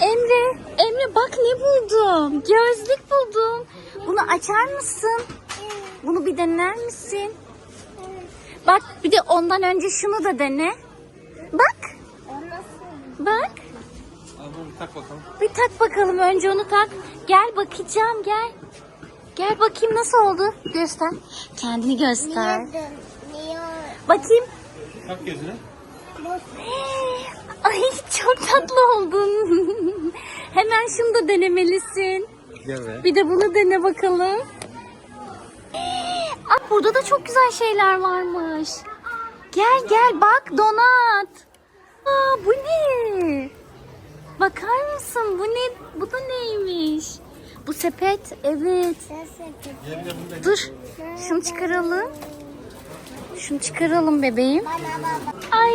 Emre, Emre bak ne buldum. Gözlük buldum. Bunu açar mısın? Bunu bir dener misin? Bak bir de ondan önce şunu da dene. Bak, bak. Bunu bir tak bakalım. Bir tak bakalım önce onu tak. Gel bakacağım gel. Gel bakayım nasıl oldu? Göster. Kendini göster. Bakayım. Tak gözüne. Ay çok tatlı oldun. Hemen şunu da denemelisin. Gel be. Bir de bunu dene bakalım. Aa, burada da çok güzel şeyler varmış. Gel gel bak donat. Aa, bu ne? Bakar mısın? Bu ne? Bu da neymiş? Bu sepet. Evet. Gel de bunu da Dur. Şunu çıkaralım. Şunu çıkaralım bebeğim. Ay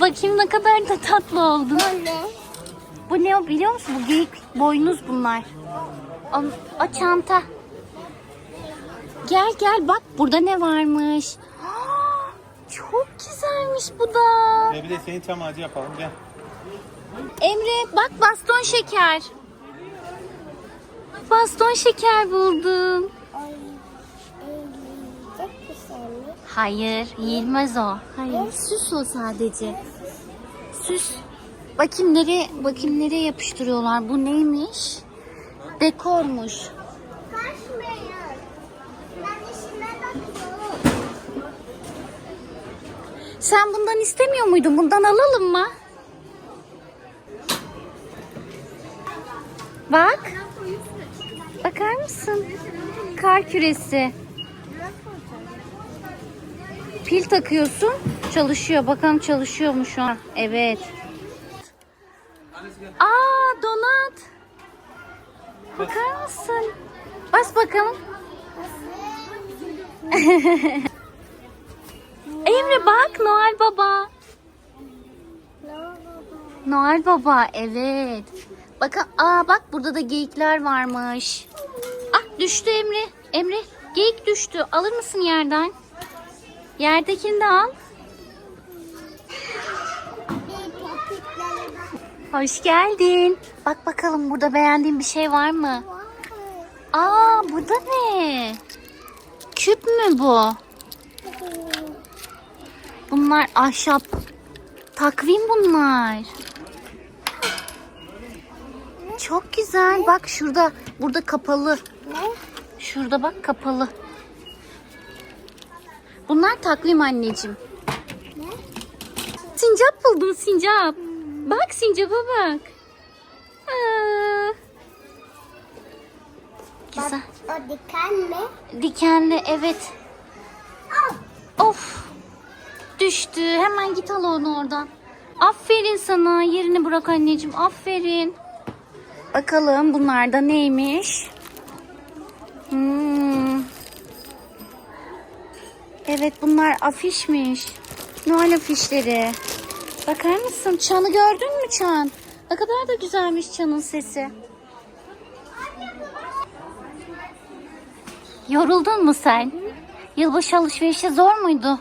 bakayım ne kadar da tatlı oldun. Bu ne o biliyor musun? Bu geyik boynuz bunlar. O, o çanta. Gel gel bak burada ne varmış. Aa, Çok güzelmiş bu da. Gel bir de senin çam ağacı yapalım gel. Emre bak baston şeker. Baston şeker buldum. Hayır, yiyilmez o. Hayır, süs o sadece. Süs. Bakayım nereye, bakayım nereye yapıştırıyorlar. Bu neymiş? Dekormuş. Sen bundan istemiyor muydun? Bundan alalım mı? Bak. Bakar mısın? Kar küresi. Pil takıyorsun, çalışıyor. Bakalım çalışıyor mu şu an? Evet. Aa, donat. Bakar mısın? Bas bakalım. Emre bak Noel Baba. Noel Baba evet. Bakın aa bak burada da geyikler varmış. Ah düştü Emre. Emre geyik düştü. Alır mısın yerden? Yerdekini de al. Hoş geldin. Bak bakalım burada beğendiğin bir şey var mı? Aa bu da ne? Küp mü bu? Bunlar ahşap. Takvim bunlar. Çok güzel. Bak şurada. Burada kapalı. Şurada bak kapalı. Bunlar takvim anneciğim. Sincap buldum sincap. Bak sincapa bak. Aa. Güzel. O diken mi? Dikenli evet. Of. Düştü. Hemen git al onu oradan. Aferin sana. Yerini bırak anneciğim. Aferin. Bakalım bunlarda neymiş? Evet bunlar afişmiş. Noel afişleri. Bakar mısın? Çanı gördün mü Çan? Ne kadar da güzelmiş Çan'ın sesi. Yoruldun mu sen? Yılbaşı alışverişi zor muydu?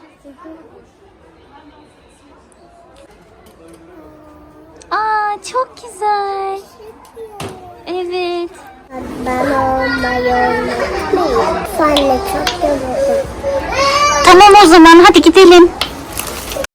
Aa çok güzel. Evet. Ben olmayı unutmayın. Senle çok yoruldum. Tamam o zaman hadi gidelim.